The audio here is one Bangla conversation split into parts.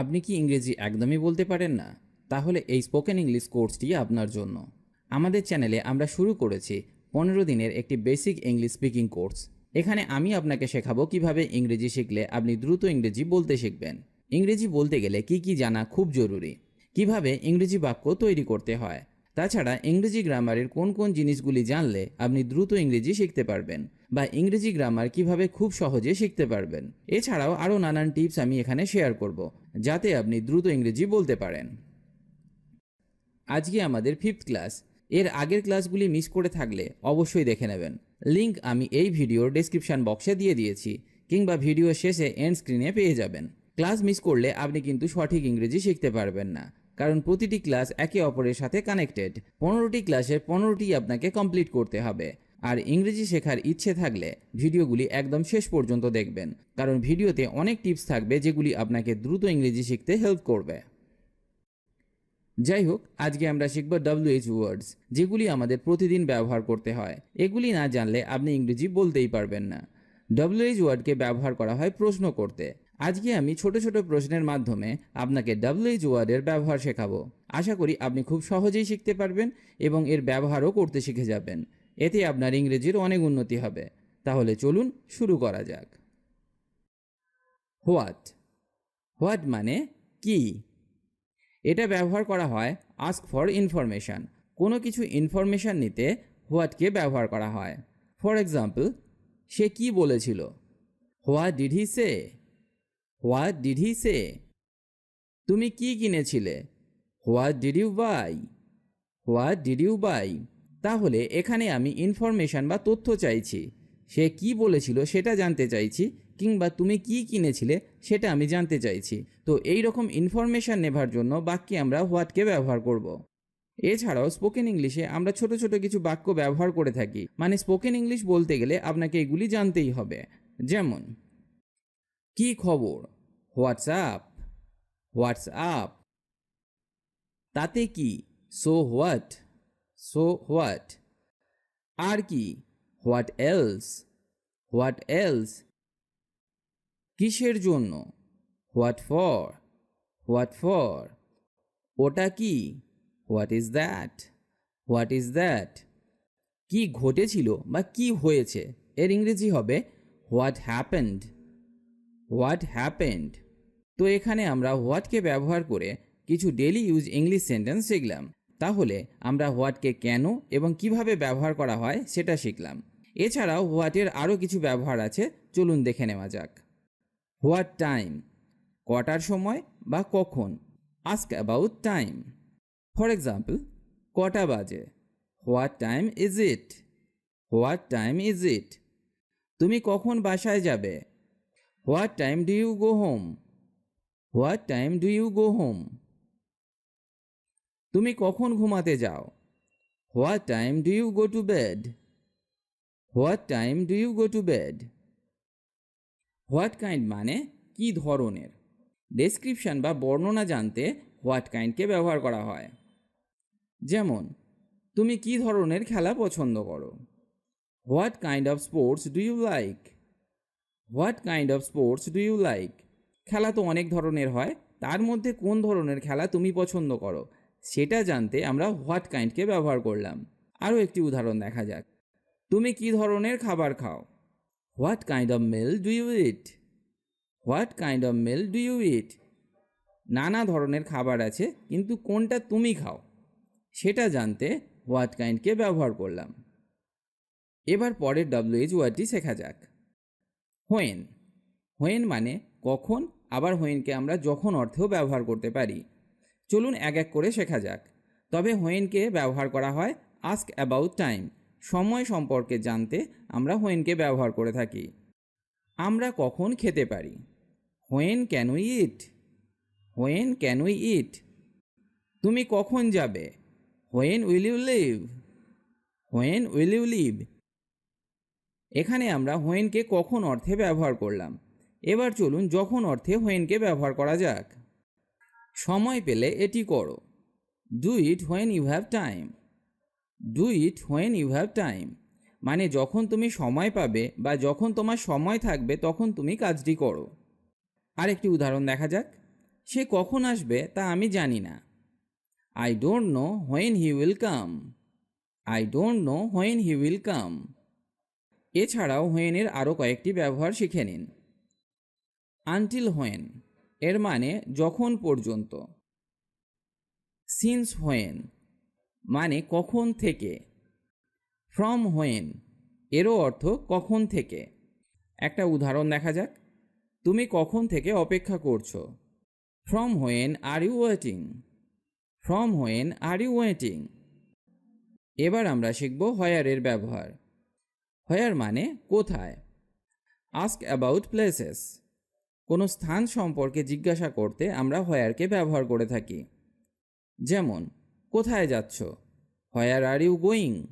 আপনি কি ইংরেজি একদমই বলতে পারেন না? তাহলে এই স্পোকেন ইংলিশ কোর্সটি আপনার জন্য। আমাদের চ্যানেলে আমরা শুরু করেছি পনেরো দিনের একটি বেসিক ইংলিশ স্পিকিং কোর্স এখানে আমি আপনাকে শেখাবো কীভাবে ইংরেজি শিখলে আপনি দ্রুত ইংরেজি বলতে শিখবেন। ইংরেজি বলতে গেলে কি কি জানা খুব জরুরি। কীভাবে ইংরেজি বাক্য তৈরি করতে হয়। তাছাড়া ইংরেজি গ্রামারের কোন কোন জিনিসগুলি জানলে আপনি দ্রুত ইংরেজি শিখতে পারবেন। বা ইংরেজি গ্রামার কীভাবে খুব সহজে শিখতে পারবেন। এছাড়াও আরও নানান টিপস আমি এখানে শেয়ার করব, যাতে আপনি দ্রুত ইংরেজি বলতে পারেন। আজকে আমাদের ফিফথ ক্লাস এর আগের ক্লাসগুলি মিস করে থাকলে অবশ্যই দেখে নেবেন। লিঙ্ক আমি এই ভিডিওর ডেসক্রিপশন বক্সে দিয়ে দিয়েছি, কিংবা ভিডিও শেষে এন্ড স্ক্রিনে পেয়ে যাবেন। ক্লাস মিস করলে আপনি কিন্তু সঠিক ইংরেজি শিখতে পারবেন না, কারণ প্রতিটি ক্লাস একে অপরের সাথে কানেক্টেড পনেরোটি ক্লাসের পনেরোটি আপনাকে কমপ্লিট করতে হবে। আর ইংরেজি শেখার ইচ্ছে থাকলে ভিডিওগুলি একদম শেষ পর্যন্ত দেখবেন, কারণ ভিডিওতে অনেক টিপস থাকবে যেগুলি আপনাকে দ্রুত ইংরেজি শিখতে হেল্প করবে। যাই হোক, আজকে আমরা শিখব ডাব্লিউএইচ ওয়ার্ডস যেগুলি আমাদের প্রতিদিন ব্যবহার করতে হয়। এগুলি না জানলে আপনি ইংরেজি বলতেই পারবেন না। ডাব্লিউএইচ ওয়ার্ডকে ব্যবহার করা হয় প্রশ্ন করতে। আজকে আমি ছোট ছোট প্রশ্নের মাধ্যমে আপনাকে ডাব্লিউএইচ ওয়ার্ডের ব্যবহার শেখাবো। আশা করি আপনি খুব সহজেই শিখতে পারবেন এবং এর ব্যবহারও করতে শিখে যাবেন। এতে আপনার ইংরেজির অনেক উন্নতি হবে। তাহলে চলুন শুরু করা যাক। হোয়াট? হোয়াট মানে কি? এটা ব্যবহার করা হয় আস্ক ফর ইনফরমেশান। কোনো কিছু ইনফরমেশান নিতে হোয়াটকে ব্যবহার করা হয়। ফর এক্সাম্পল, সে কি বলেছিল? What did he say? What did he say? তুমি কি কিনেছিলে? What did you buy? What did you buy? তাহলে এখানে আমি ইনফরমেশান বা তথ্য চাইছি। সে কি বলেছিল সেটা জানতে চাইছি, কিংবা তুমি কি কিনেছিলে সেটা আমি জানতে চাইছি। তো এই রকম ইনফরমেশান নেবার জন্য বাক্যে আমরা হোয়াটকে ব্যবহার করব। এছাড়াও স্পোকেন ইংলিশে আমরা ছোট ছোট কিছু বাক্য ব্যবহার করে থাকি। মানে স্পোকেন ইংলিশ বলতে গেলে আপনাকে এগুলি জানতেই হবে। যেমন, কি খবর? হোয়াটসঅ্যাপ? হোয়াটসঅ্যাপ? তাতে কি? So what? সো হোয়াট আর কি হোয়াট এলস হোয়াট এলস কিসের জন্য? হোয়াট ফর হোয়াট ফর ওটা কি? What is that what is that কি ঘটেছিল বা কি হয়েছে? এর ইংরেজি হবে হোয়াট হ্যাপেন্ড হোয়াট হ্যাপেন্ড তো এখানে আমরা হোয়াটকে ব্যবহার করে কিছু ডেলি ইউজ ইংলিশ সেন্টেন্স শিখলাম। তাহলে আমরা হোয়াটকে কেন এবং কীভাবে ব্যবহার করা হয় সেটা শিখলাম। এছাড়াও হোয়াটের আরও কিছু ব্যবহার আছে, চলুন দেখে নেওয়া যাক। What time? কটার সময় বা কখন? Ask about time. For example, কটা বাজে? What time is it? What time is it? তুমি কখন বাসায় যাবে? What time do you go home? What time do you go home? তুমি কখন ঘুমাতে যাও? What time do you go to bed what time do you go to bed what kind মানে কি ধরনের? ডেসক্রিপশন বা বর্ণনা জানতে হোয়াট কাইন্ডকে ব্যবহার করা হয়। যেমন, তুমি কি ধরনের খেলা পছন্দ করো? What kind of sports do you like what kind of sports do you like খেলা তো অনেক ধরনের হয়, তার মধ্যে কোন ধরনের খেলা তুমি পছন্দ করো? সেটা জানতে আমরা হোয়াট কাইন্ডকে ব্যবহার করলাম। আরও একটি উদাহরণ দেখা যাক। তুমি কি ধরনের খাবার খাও? What kind of meal do you eat? What kind of meal do you eat? নানা ধরনের খাবার আছে, কিন্তু কোনটা তুমি খাও? সেটা জানতে হোয়াট কাইন্ডকে ব্যবহার করলাম। এবার পরের ডাব্লিউএইচ ওয়ার্ডটি শেখা যাক। হোয়েন। হোয়েন মানে কখন, আবার হোয়েনকে আমরা যখন অর্থেও ব্যবহার করতে পারি। চলুন এক এক করে শেখা যাক। তবে হোয়েনকে ব্যবহার করা হয় আস্ক অ্যাবাউট টাইম। সময় সম্পর্কে জানতে আমরা হোয়েনকে ব্যবহার করে থাকি। আমরা কখন খেতে পারি? When can we eat when can we eat তুমি কখন যাবে? When will you leave when will you leave এখানে আমরা হোয়েনকে কখন অর্থে ব্যবহার করলাম। এবার চলুন যখন অর্থে হোয়েনকে ব্যবহার করা যাক। সময় পেলে এটি করো। Do it when you have time do it when you have time মানে যখন তুমি সময় পাবে বা যখন তোমার সময় থাকবে তখন তুমি কাজটি করো। আরেকটি উদাহরণ দেখা যাক। সে কখন আসবে তা আমি জানি না। I don't know when he will come I don't know when he will come এছাড়াও হোয়েনের আরও কয়েকটি ব্যবহার শিখে নিন। আনটিল হোয়েন এর মানে যখন পর্যন্ত। সিন্স হোয়েন মানে কখন থেকে? ফ্রম হোয়েন এরও অর্থ কখন থেকে? একটা উদাহরণ দেখা যাক। তুমি কখন থেকে অপেক্ষা করছ? From when are you waiting from when are you waiting এবার আমরা শিখব হয়ারের ব্যবহার। হয়ার মানে কোথায়? আস্ক অ্যাবাউট প্লেসেস কোনো স্থান সম্পর্কে জিজ্ঞাসা করতে আমরা হয়ারকে ব্যবহার করে থাকি। যেমন, কোথায় যাচ্ছ? Where are you going?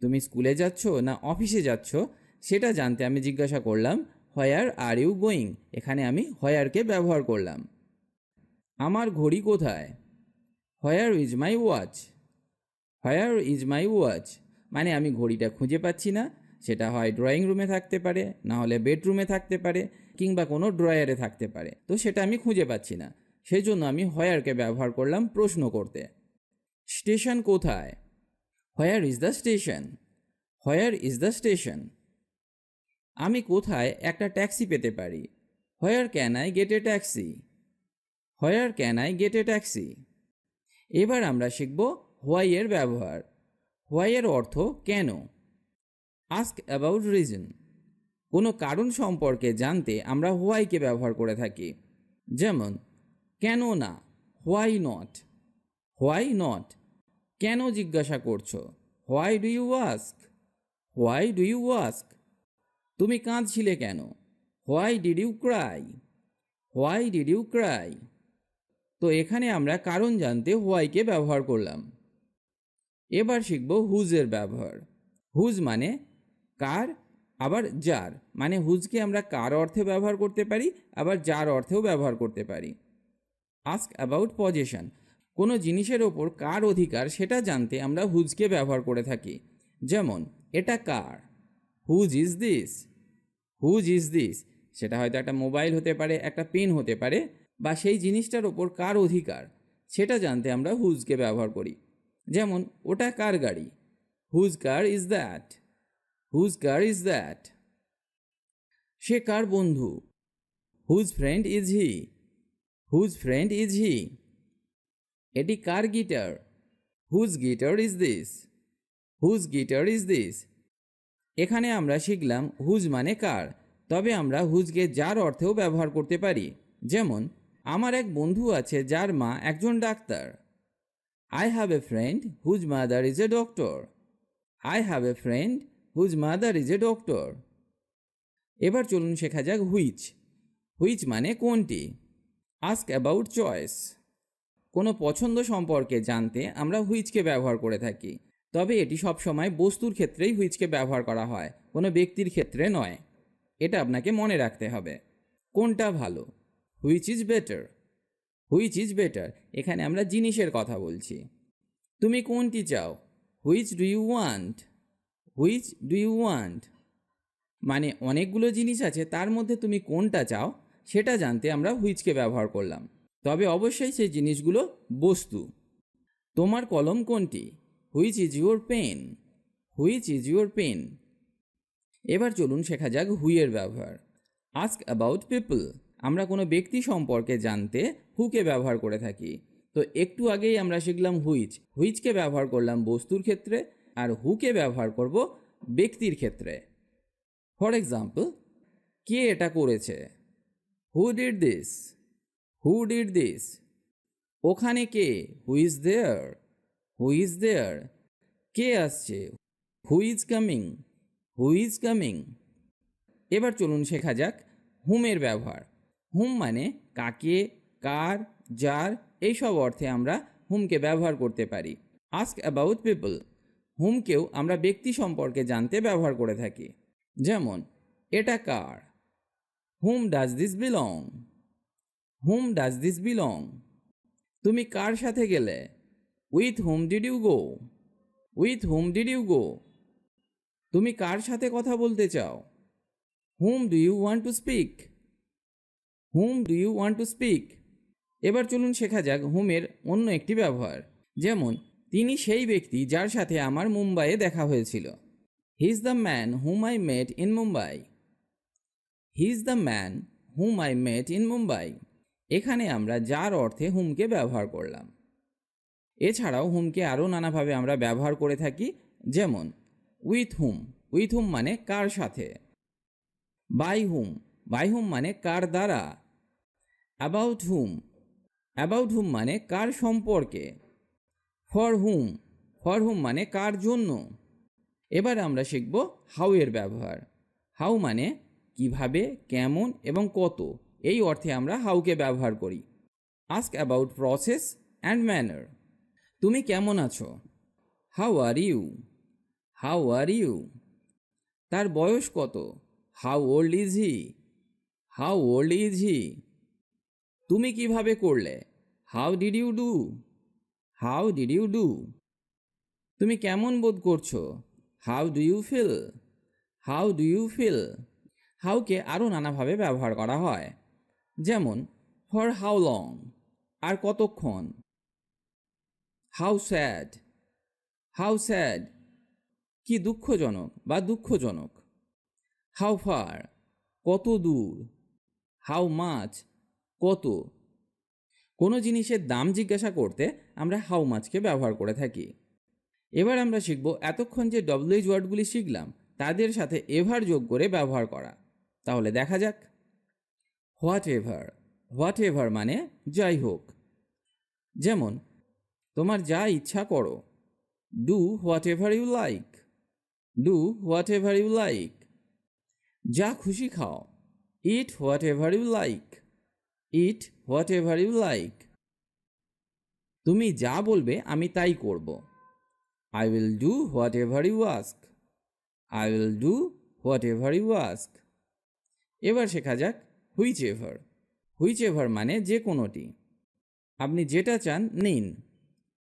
তুমি স্কুলে যাচ্ছ না অফিসে যাচ্ছ? সেটা জানতে আমি জিজ্ঞাসা করলাম, হয়ার আর ইউ গোয়িং? এখানে আমি হয়ারকে ব্যবহার করলাম। আমার ঘড়ি কোথায়? Where is my watch. Where is my watch. মানে আমি ঘড়িটা খুঁজে পাচ্ছি না। সেটা হয় ড্রয়িং রুমে থাকতে পারে, না হলে বেডরুমে থাকতে পারে। কিংবা কোনো ড্রয়ারে থাকতে পারে। তো সেটা আমি খুঁজে পাচ্ছি না। সেই জন্য আমি হয়ারকে ব্যবহার করলাম প্রশ্ন করতে। স্টেশন কোথায়? Where is the station where is the station আমি কোথায় একটা ট্যাক্সি পেতে পারি? Where can I get a taxi where can I get a taxi এবার আমরা শিখব হোয়াইয়ের ব্যবহার। হোয়াইয়ের অর্থ কেন? আস্ক অ্যাবাউট রিজন কোনো কারণ সম্পর্কে জানতে আমরা হোয়াইকে ব্যবহার করে থাকি। যেমন, কেন না, হোয়াই নট? Why not? কেন জিজ্ঞাসা করছ? Why do you ask? Why do you ask? তুমি কাঁদছিলে কেন? Why did you cry? Why did you cry? তো এখানে আমরা কারণ জানতে হোয়াইকে ব্যবহার করলাম। এবার শিখব হুজের ব্যবহার। হুজ মানে কার আবার যার মানে হুজকে আমরা কার অর্থে ব্যবহার করতে পারি, আবার যার অর্থেও ব্যবহার করতে পারি। আস্ক অ্যাবাউট পজেশন কোনো জিনিসের ওপর কার অধিকার সেটা জানতে আমরা হুজকে ব্যবহার করে থাকি। যেমন, এটা কার? Whose is this whose is this সেটা হয়তো একটা মোবাইল হতে পারে, একটা পেন হতে পারে, বা সেই জিনিসটার ওপর কার অধিকার, সেটা জানতে আমরা হুজকে ব্যবহার করি। যেমন, ওটা কার গাড়ি? Whose car is that whose car is that সে কার বন্ধু? Whose friend is he whose friend is he এটি কার guitar? Whose guitar is this whose guitar is this এখানে আমরা শিখলাম হুজ মানে কার। তবে আমরা হুজকে যার অর্থেও ব্যবহার করতে পারি। যেমন, আমার এক বন্ধু আছে যার মা একজন doctor. I have a friend whose mother is a doctor I have a friend whose mother is a doctor. এবার চলুন শেখা যাক হুইচ। হুইচ মানে কোনটি? Ask about choice. কোনো পছন্দ সম্পর্কে জানতে আমরা হুইচকে ব্যবহার করে থাকি, তবে এটি সবসময় বস্তুর ক্ষেত্রেই হুইচকে ব্যবহার করা হয়, কোনো ব্যক্তির ক্ষেত্রে নয়। এটা আপনাকে মনে রাখতে হবে। কোনটা ভালো? Which is better. Which is better, এখানে আমরা জিনিসের কথা বলছি। তুমি কোনটি চাও? Which do you want? Which do you want মানে অনেকগুলো জিনিস আছে, তার মধ্যে তুমি কোনটা চাও সেটা জানতে আমরা হুইচকে ব্যবহার করলাম। তবে অবশ্যই সেই জিনিসগুলো বস্তু। তোমার কলম কোনটি? Which is your pen which is your pen এবার চলুন শেখা যাক হুইয়ের ব্যবহার। আস্ক অ্যাবাউট পিপল আমরা কোনো ব্যক্তি সম্পর্কে জানতে হুকে ব্যবহার করে থাকি। তো একটু আগেই আমরা শিখলাম হুইচ হুইচকে ব্যবহার করলাম বস্তুর ক্ষেত্রে? আর হুকে ব্যবহার করব ব্যক্তির ক্ষেত্রে। ফর এক্সাম্পল কে এটা করেছে? Who did this who did this ওখানে কে? Who is there who is there কে আসছে? Who is coming who is coming এবার চলুন শেখা যাক হুমের ব্যবহার। হুম মানে কাকে, কার, যার, এইসব অর্থে আমরা হুমকে ব্যবহার করতে পারি। আস্ক অ্যাবাউট পিপল হুমকেও আমরা ব্যক্তি সম্পর্কে জানতে ব্যবহার করে থাকি। যেমন, এটা কার? Whom, does this belong? Whom, does this belong? তুমি কার সাথে গেলে? With whom did you go? With whom did you go? তুমি কার সাথে কথা বলতে চাও? Whom, do you want to speak? Whom, do you want to speak? এবার চলুন শেখা যাক হুমের অন্য একটি ব্যবহার। যেমন তিনি সেই ব্যক্তি যার সাথে আমার মুম্বাইয়ে দেখা হয়েছিল। He is the man whom I met in Mumbai he is the man whom I met in Mumbai এখানে আমরা যার অর্থে হুমকে ব্যবহার করলাম। এছাড়াও হুমকে আরও নানাভাবে আমরা ব্যবহার করে থাকি, যেমন উইথ হুম উইথ হুম মানে কার সাথে? বাই হুম বাই হুম মানে কার দ্বারা। অ্যাবাউট হুম অ্যাবাউট হুম মানে কার সম্পর্কে। ফর হুম ফর হুম মানে কার জন্য? এবার আমরা শিখব হাউ এর ব্যবহার। হাউ মানে কীভাবে, কেমন এবং কত। এই অর্থে আমরা হাউকে ব্যবহার করি। Ask about process and manner তুমি কেমন আছো? How are you how are you তার বয়স কত? How old is he how old is he তুমি কীভাবে করলে? How did you do how did you do? তুমি কেমন বোধ করছ? How do you feel? How do you feel? হাউকে আরও নানাভাবে ব্যবহার করা হয়। যেমন, ফর হাউ লং? আর কতক্ষণ? How sad? How sad? কি দুঃখজনক বা দুঃখজনক? How far? কত দূর? হাউ মাছ কত? কোনো জিনিসের দাম জিজ্ঞাসা করতে আমরা হাউ মাছকে ব্যবহার করে থাকি। এবার আমরা শিখব এতক্ষণ যে ডব্লিউএইচ ওয়ার্ডগুলি শিখলাম, তাদের সাথে এভার যোগ করে ব্যবহার করা। তাহলে দেখা যাক। হোয়াট এভার হোয়াট এভার মানে যাই হোক। যেমন, তোমার যা ইচ্ছা করো। Do whatever you like do whatever you like যা খুশি খাও। Eat whatever you like eat whatever you like. তুমি যা বলবে আমি তাই করব। I will do whatever you ask. I will do whatever you ask. এবার শেখা যাক হুইচ এভার। হুইচ এভার মানে যে কোনোটি। আপনি যেটা চান নিন।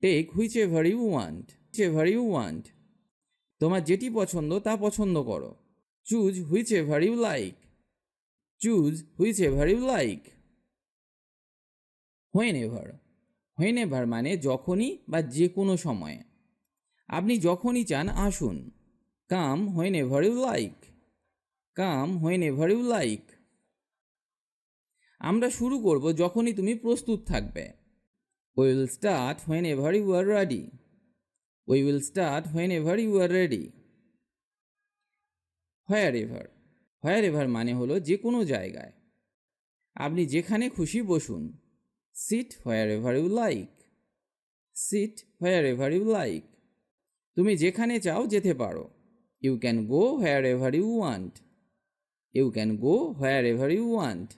Take whichever you want. Whichever you want. তোমার যেটি পছন্দ তা পছন্দ করো। Choose whichever you like. Choose whichever you like. Whenever whenever মানে যখনই বা যে কোনো সময়ে। আপনি যখনই চান, আসুন। Come whenever you like. Come whenever you like. আমরা শুরু করব যখনই তুমি প্রস্তুত থাকবে। Will start whenever you are ready we will start whenever you are ready wherever wherever মানে হলো যে কোনো জায়গায়। আপনি যেখানে খুশি বসুন। Sit where you like sit where you like তুমি যেখানে চাও যেতে পারো। You can go wherever you want you can go wherever you want